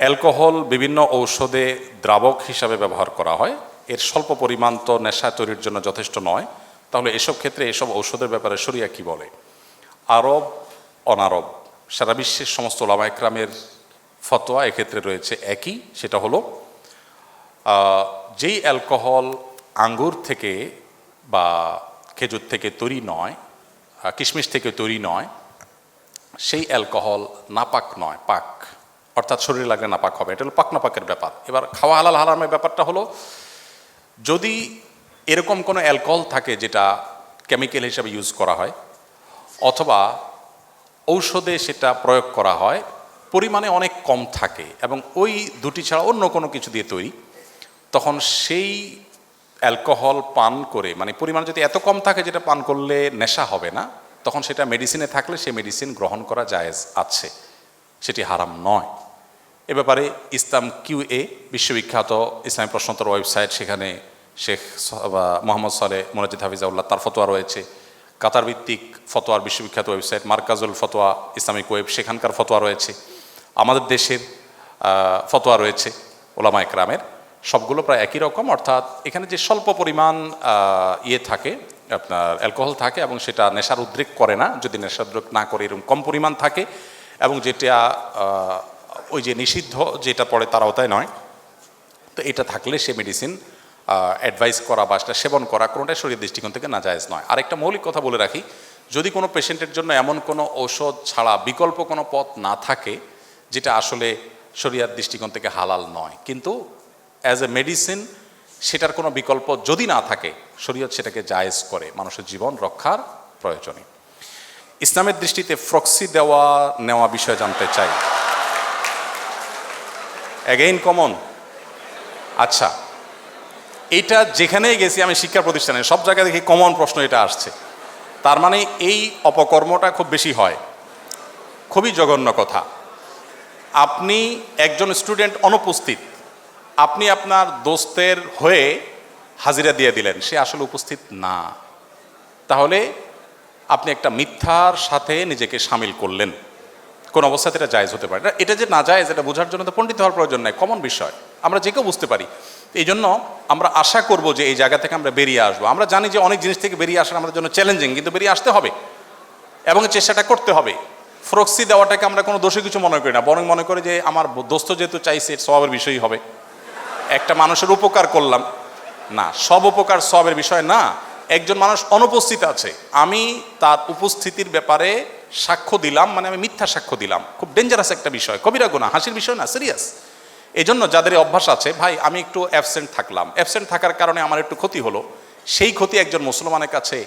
Alcohol বিভিন্ন ঔষধে দ্রাবক হিসাবে ব্যবহার করা হয়। এর স্বল্প পরিমাণ তো নেশা তৈরির জন্য যথেষ্ট নয়। তাহলে এসব ক্ষেত্রে এসব ঔষধের ব্যাপারে শরিয়া কি বলে? আরব, অনারব, সারা বিশ্বের সমস্ত লামাইক্রামের ফতোয়া এক্ষেত্রে রয়েছে একই, সেটা হলো যেই অ্যালকোহল আঙ্গুর থেকে বা খেজুর থেকে তৈরি নয় কিশমিশ থেকে তৈরি নয়, সেই অ্যালকোহল নাপাক নয়, পাক। অর্থাৎ শরীরে লাগলে নাপাক হবে। এটা হলো পাক নাপাকের ব্যাপার। এবার খাওয়া হালাল হারামের ব্যাপারটা হলো, যদি এরকম কোনো অ্যালকোহল থাকে যেটা কেমিক্যাল হিসাবে ইউজ করা হয়, অথবা ঔষধে সেটা প্রয়োগ করা হয়, পরিমাণে অনেক কম থাকে এবং ওই দুটি ছাড়া অন্য কোনো কিছু দিয়ে তৈরি, তখন সেই অ্যালকোহল পান করে মানে পরিমাণ যদি এত কম থাকে যেটা পান করলে নেশা হবে না, তখন সেটা মেডিসিনে থাকলে সেই মেডিসিন গ্রহণ করা জায়েজ আছে। সেটি হারাম নয়। এ ব্যাপারে ইসলাম কিউ এ বিশ্ববিখ্যাত ইসলামী প্রশ্নোত্তর ওয়েবসাইট সেখানে শেখ মোহাম্মদ সালে মোনাজিদ হাফিজাউল্লাহ তার ফতোয়া রয়েছে। কাতার ভিত্তিক ফতোয়ার বিশ্ববিখ্যাত ওয়েবসাইট মার্কাজুল ফতোয়া ইসলামিক ওয়েব সেখানকার ফতোয়া রয়েছে। আমাদের দেশের ফতোয়া রয়েছে ওলামা একরামের। সবগুলো প্রায় একই রকম, অর্থাৎ এখানে যে স্বল্প পরিমাণ ইয়ে থাকে, আপনার অ্যালকোহল থাকে এবং সেটা নেশার উদ্রেক করে না, যদি নেশার উদ্রেক না করে এরকম কম পরিমাণ থাকে এবং যেটা ওই যে নিষিদ্ধ যেটা পড়ে তার আওতায় নয়। তো এটা থাকলে সে মেডিসিন অ্যাডভাইস করা বা সেটা সেবন করা কোনোটাই শরীর দৃষ্টিকোণ থেকে নাজায়জ নয়। আরেকটা মৌলিক কথা বলে রাখি, যদি কোনো পেশেন্টের জন্য এমন কোনো ঔষধ ছাড়া বিকল্প কোনো পথ না থাকে, যেটা আসলে শরিয়ার দৃষ্টিকোণ থেকে হালাল নয়। কিন্তু অ্যাজ এ মেডিসিন সেটার কোনো বিকল্প যদি না থাকে, শরীয়ত সেটাকে জায়েজ করে, মানুষের জীবন রক্ষার প্রয়োজনে। ইসলামের দৃষ্টিতে ফ্রক্সি দেওয়া, নেওয়া বিষয়ে জানতে চাই। অ্যাগেইন কমন আচ্ছা এটা যেখানেই গেছি আমি শিক্ষা প্রতিষ্ঠানে, সব জায়গায় দেখি কমন প্রশ্ন এটা আসছে। তার মানে এই অপকর্মটা খুব বেশি হয়। খুবই জঘন্য কথা। আপনি একজন স্টুডেন্ট অনুপস্থিত, আপনি আপনার দোস্তের হয়ে হাজিরা দিয়ে দিলেন, সে আসলে উপস্থিত না। তাহলে আপনি একটা মিথ্যার সাথে নিজেকে সামিল করলেন। কোন অবস্থাতে এটা জায়জ হতে পারে। এটা যে না জায়েজ, এটা বোঝার জন্য তো পণ্ডিত হওয়ার প্রয়োজন নাই কমন বিষয়। আমরা যে কেউ বুঝতে পারি। এই জন্য আমরা আশা করব যে এই জায়গা থেকে আমরা বেরিয়ে আসব। আমরা জানি যে অনেক জিনিস থেকে বেরিয়ে আসা আমাদের জন্য চ্যালেঞ্জিং কিন্তু বেরিয়ে আসতে হবে। এবং চেষ্টাটা করতে হবে। ফ্রক্সি দেওয়াটাকে আমরা কোনো দোষী কিছু মনে করি না। বরং মনে করি যে আমার দোস্ত যেহেতু চাইছে স্বভাবের বিষয়ই হবে। একটা মানুষের উপকার করলাম। না, সব উপকার সবের বিষয় না। একজন মানুষ অনুপস্থিত আছে। আমি তার উপস্থিতির ব্যাপারে সাক্ষ্য দিলাম মানে আমি মিথ্যা সাক্ষ্য দিলাম। খুব ডেঞ্জারাস একটা বিষয়। কবিরা গুণা, হাসির বিষয় না সিরিয়াস এই জন্য যাদের অভ্যাস আছে, ভাই, আমি একটু অ্যাবসেন্ট থাকলাম। অ্যাবসেন্ট থাকার কারণে আমার একটু ক্ষতি হলো। সেই ক্ষতি একজন মুসলমানের কাছে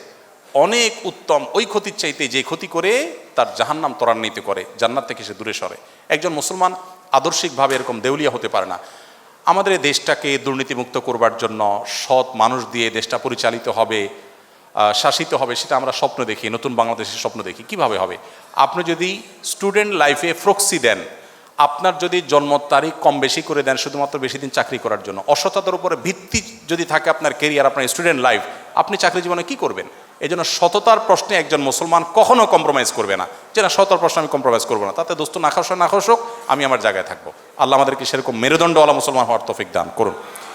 অনেক উত্তম। ওই ক্ষতির চাইতে যে ক্ষতি করে, তার জাহান্নাম ত্বরান্বিত করে, জান্নাত থেকে সে দূরে সরে। একজন মুসলমান আদর্শিকভাবে এরকম দেউলিয়া হতে পারে না। আমাদের দেশটাকে দুর্নীতিমুক্ত করবার জন্য সৎ মানুষ দিয়ে দেশটা পরিচালিত হবে। শাসিত হবে, সেটা আমরা স্বপ্ন দেখি, নতুন বাংলাদেশের স্বপ্ন দেখি। কীভাবে হবে? আপনি যদি স্টুডেন্ট লাইফে ফ্রক্সি দেন, আপনার যদি জন্ম তারিখ কম বেশি করে দেন, শুধুমাত্র বেশি দিন চাকরি করার জন্য, অসততার উপরে ভিত্তি যদি থাকে আপনার কেরিয়ার আপনার স্টুডেন্ট লাইফ আপনি চাকরি জীবনে কি করবেন? এই জন্য সততার প্রশ্নে একজন মুসলমান কখনো কম্প্রোমাইজ করবে না। যে না, সততার প্রশ্নে আমি কম্প্রোমাইজ করব না। তাতে দোস্ত নাখাস নাখাস হোক, আমি আমার জায়গায় থাকব। আল্লাহ আমাদেরকে সেরকম মেরুদণ্ড আলা মুসলমান হওয়ার তফিক দান করুন।